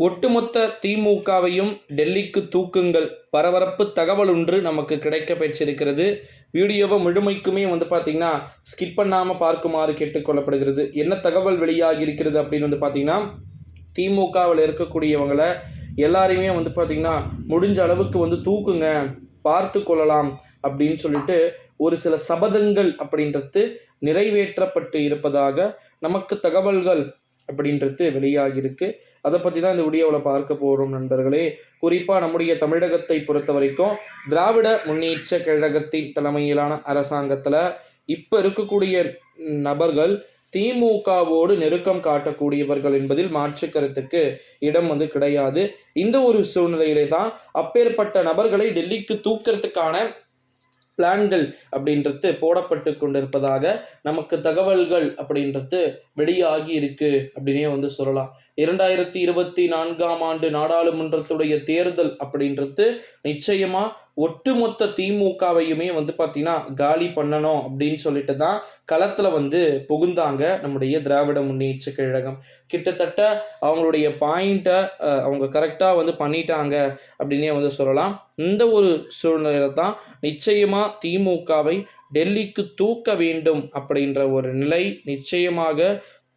ஒட்டுமொத்த திமுகவையும் டெல்லிக்கு தூக்குங்கள் பரபரப்பு தகவல் ஒன்று நமக்கு கிடைக்க பெற்றிருக்கிறது வீடியோவை முழுமைக்குமே வந்து பார்த்திங்கன்னா ஸ்கிப் பண்ணாமல் பார்க்குமாறு கேட்டுக்கொள்ளப்படுகிறது என்ன தகவல் வெளியாகி இருக்கிறது அப்படின்னு வந்து பார்த்திங்கன்னா திமுகவில் இருக்கக்கூடியவங்களை எல்லாரையுமே வந்து பார்த்திங்கன்னா முடிஞ்ச அளவுக்கு வந்து தூக்குங்க பார்த்து கொள்ளலாம் அப்படின்னு சொல்லிட்டு ஒரு சில சபதங்கள் அப்படின்றது நிறைவேற்றப்பட்டு இருப்பதாக நமக்கு தகவல்கள் அப்படின்றது வெளியாகியிருக்கு. அதை பற்றி தான் இந்த வீடியோவில் பார்க்க போகிறோம் நண்பர்களே. குறிப்பாக நம்முடைய தமிழகத்தை பொறுத்த வரைக்கும் திராவிட முன்னேற்ற கழகத்தின் தலைமையிலான அரசாங்கத்தில் இப்போ இருக்கக்கூடிய நபர்கள் திமுகவோடு நெருக்கம் காட்டக்கூடியவர்கள் என்பதில் மாற்று கருத்துக்கு இடம் வந்து கிடையாது. இந்த ஒரு சூழ்நிலையிலே தான் அப்பேற்பட்ட நபர்களை டெல்லிக்கு தூக்கிறதுக்கான பிளான்கள் அப்படின்றது போடப்பட்டு கொண்டிருப்பதாக நமக்கு தகவல்கள் அப்படின்றது வெளியாகி இருக்கு அப்படின்னே வந்து சொல்லலாம். இரண்டாயிரத்தி இருபத்தி நான்காம் ஆண்டு நாடாளுமன்றத்துடைய தேர்தல் அப்படின்றது நிச்சயமா ஒட்டுமொத்த திமுகவையுமே வந்து பார்த்தீங்கன்னா காலி பண்ணணும் அப்படின்னு சொல்லிட்டு தான் களத்தில் வந்து புகுந்தாங்க நம்முடைய திராவிட முன்னேற்ற கழகம். கிட்டத்தட்ட அவங்களுடைய பாயிண்ட்டை அவங்க கரெக்டாக வந்து பண்ணிட்டாங்க அப்படின்னே வந்து சொல்லலாம். இந்த ஒரு சூழ்நிலையில தான் நிச்சயமாக திமுகவை டெல்லிக்கு தூக்க வேண்டும் அப்படின்ற ஒரு நிலை நிச்சயமாக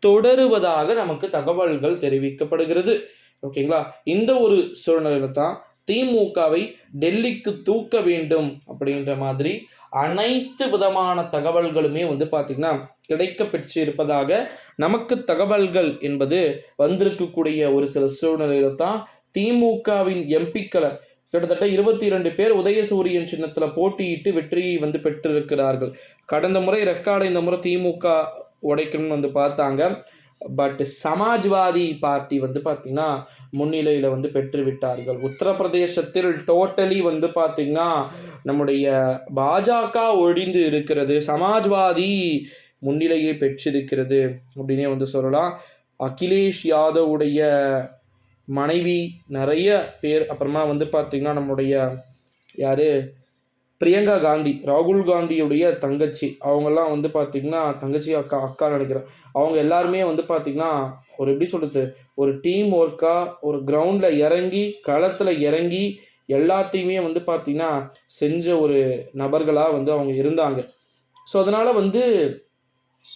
தொடருவதாக நமக்கு தகவல்கள் தெரிவிக்கப்படுகிறது. ஓகேங்களா? இந்த ஒரு சூழ்நிலையில தான் திமுகவை டெல்லிக்கு தூக்க வேண்டும் அப்படின்ற மாதிரி அனைத்து விதமான தகவல்களுமே வந்து பார்த்திங்கன்னா கிடைக்க பெற்று இருப்பதாக நமக்கு தகவல்கள் என்பது வந்திருக்கக்கூடிய ஒரு சில சூழ்நிலையில தான் திமுகவின் எம்பிக்களை கிட்டத்தட்ட இருபத்தி இரண்டு பேர் உதயசூரியன் சின்னத்தில் போட்டியிட்டு வெற்றியை வந்து பெற்றிருக்கிறார்கள். கடந்த முறை ரெக்கார்டு இந்த முறை திமுக உடைக்கணும்னு வந்து பார்த்தாங்க. பட் சமாஜ்வாதி பார்ட்டி வந்து பார்த்திங்கன்னா முன்னிலையில் வந்து பெற்றுவிட்டார்கள். உத்தரப்பிரதேசத்தில் டோட்டலி வந்து பார்த்திங்கன்னா நம்முடைய பாஜக ஒழிந்து இருக்கிறது சமாஜ்வாதி முன்னிலையை பெற்றிருக்கிறது அப்படின்னே வந்து சொல்லலாம். அகிலேஷ் யாதவுடைய மனைவி நிறைய பேர் அப்புறமா வந்து பார்த்திங்கன்னா நம்முடைய யார்? பிரியங்கா காந்தி ராகுல் காந்தியுடைய தங்கச்சி. அவங்கெல்லாம் வந்து பார்த்திங்கன்னா தங்கச்சி அக்கா அக்கா நினைக்கிறேன். அவங்க எல்லாருமே வந்து பார்த்திங்கன்னா ஒரு எப்படி சொல்கிறது ஒரு டீம் ஒர்க்காக ஒரு கிரவுண்டில் இறங்கி களத்தில் இறங்கி எல்லாத்தையுமே வந்து பார்த்திங்கன்னா செஞ்ச ஒரு நபர்களாக வந்து அவங்க இருந்தாங்க. ஸோ அதனால் வந்து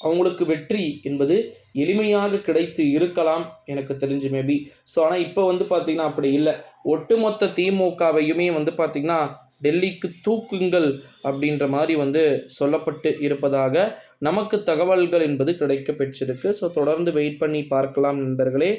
அவங்களுக்கு வெற்றி என்பது எளிமையாக கிடைத்து இருக்கலாம் எனக்கு தெரிஞ்சு மேபி ஸோ ஆனால் இப்போ வந்து பார்த்திங்கன்னா அப்படி இல்லை. ஒட்டுமொத்த திமுகவையுமே வந்து பார்த்திங்கன்னா டெல்லிக்கு தூக்குங்கள் அப்படின்ற மாதிரி வந்து சொல்லப்பட்டு இருப்பதாக நமக்கு தகவல்கள் என்பது கிடைக்க பெற்றிருக்கு ஸோ தொடர்ந்து வெயிட் பண்ணி பார்க்கலாம் நண்பர்களே.